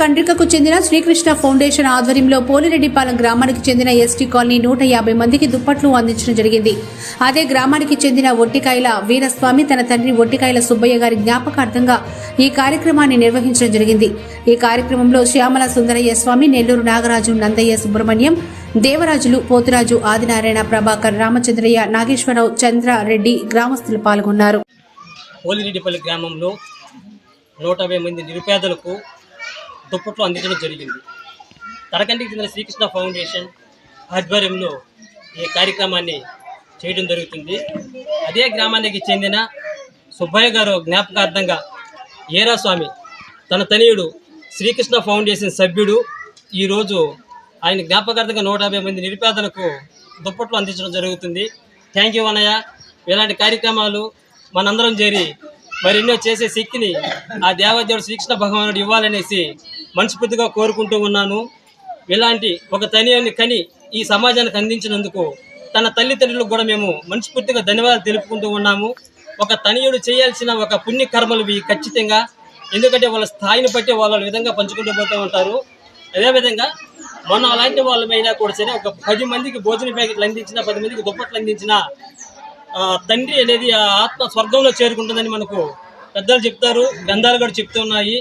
కండ్రికకు చెందిన శ్రీకృష్ణ ఫౌండేషన్ ఆధ్వర్యంలో పోలిరెడ్డిపాలెం గ్రామానికి చెందిన ఎస్టీ కాలనీ నూట యాభై మందికి దుప్పట్లు అందించడం జరిగింది. అదే గ్రామానికి చెందిన ఒట్టికాయల వీరస్వామి తన తండ్రి ఒట్టికాయల సుబ్బయ్య గారి జ్ఞాపకార్థంగా ఈ కార్యక్రమాన్ని నిర్వహించడం జరిగింది. ఈ కార్యక్రమంలో శ్యామల సుందరయ్య స్వామి నెల్లూరు నాగరాజు నందయ్య సుబ్రహ్మణ్యం దేవరాజులు పోతురాజు ఆదినారాయణ ప్రభాకర్ రామచంద్రయ్య నాగేశ్వరరావు చంద్రారెడ్డి గ్రామస్తులు పాల్గొన్నారు. పోలిరెడ్డిపల్లి గ్రామంలో నూట మంది నిరుపేదలకు దుప్పట్లు అందించడం జరిగింది. తరకంటికి చెందిన శ్రీకృష్ణ ఫౌండేషన్ ఆధ్వర్యంలో ఈ కార్యక్రమాన్ని చేయడం జరుగుతుంది. అదే గ్రామానికి చెందిన సుబ్బయ్య గారు జ్ఞాపకార్థంగా ఏరాస్వామి తన తనయుడు శ్రీకృష్ణ ఫౌండేషన్ సభ్యుడు ఈరోజు ఆయన జ్ఞాపకార్థంగా నూట యాభై మంది నిరుపేదలకు దుప్పట్లు అందించడం జరుగుతుంది. థ్యాంక్ యూ అన్నయ్య. ఇలాంటి కార్యక్రమాలు మనందరం చేరి మరెన్నో చేసే శక్తిని ఆ దేవదేవుడు శ్రీకృష్ణ భగవానుడు ఇవ్వాలనేసి మనస్ఫూర్తిగా కోరుకుంటూ ఉన్నాను. ఇలాంటి ఒక తనియని కని ఈ సమాజానికి అందించినందుకు తన తల్లిదండ్రులకు కూడా మేము మనస్ఫూర్తిగా ధన్యవాదాలు తెలుపుకుంటూ ఉన్నాము. ఒక తనియుడు చేయాల్సిన ఒక పుణ్యకర్మలు ఇవి ఖచ్చితంగా ఎందుకంటే వాళ్ళ స్థాయిని బట్టి వాళ్ళ విధంగా పంచుకుంటూ పోతూ ఉంటారు. అదేవిధంగా మొన్న అలాంటి వాళ్ళమైనా కూడా సరే ఒక పది మందికి భోజన ప్యాకెట్లు అందించిన పది మందికి దుప్పట్లు అందించిన తండ్రి అనేది ఆ ఆత్మ స్వర్గంలో చేరుకుంటుందని మనకు పెద్దలు చెప్తారు గ్రంథాలు కూడా చెప్తున్నాయి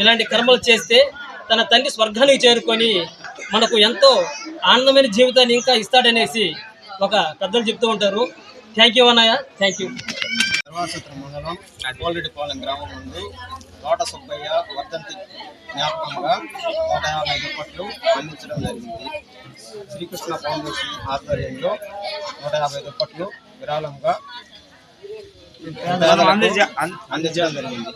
ఇలాంటి కర్మలు చేస్తే తన తండ్రి స్వర్గానికి చేరుకొని మనకు ఎంతో ఆనందమైన జీవితాన్ని ఇంకా ఇస్తాడనేసి ఒక పెద్దలు చెప్తూ ఉంటారు. థ్యాంక్ యూ అన్నయ్య. థ్యాంక్ యూ ధర్మాసత్ర మండలం కోల్రెడ్డిపాలెం గ్రామం ముందు తోట సుబ్బయ్య వర్ధంతి జ్ఞాపకంగా నూట యాభై దుప్పట్లు అందించడం జరిగింది. శ్రీకృష్ణ ఫౌండేషన్ ఆధ్వర్యంలో నూట యాభై దుప్పట్లు విరాళంగా అందించడం జరిగింది.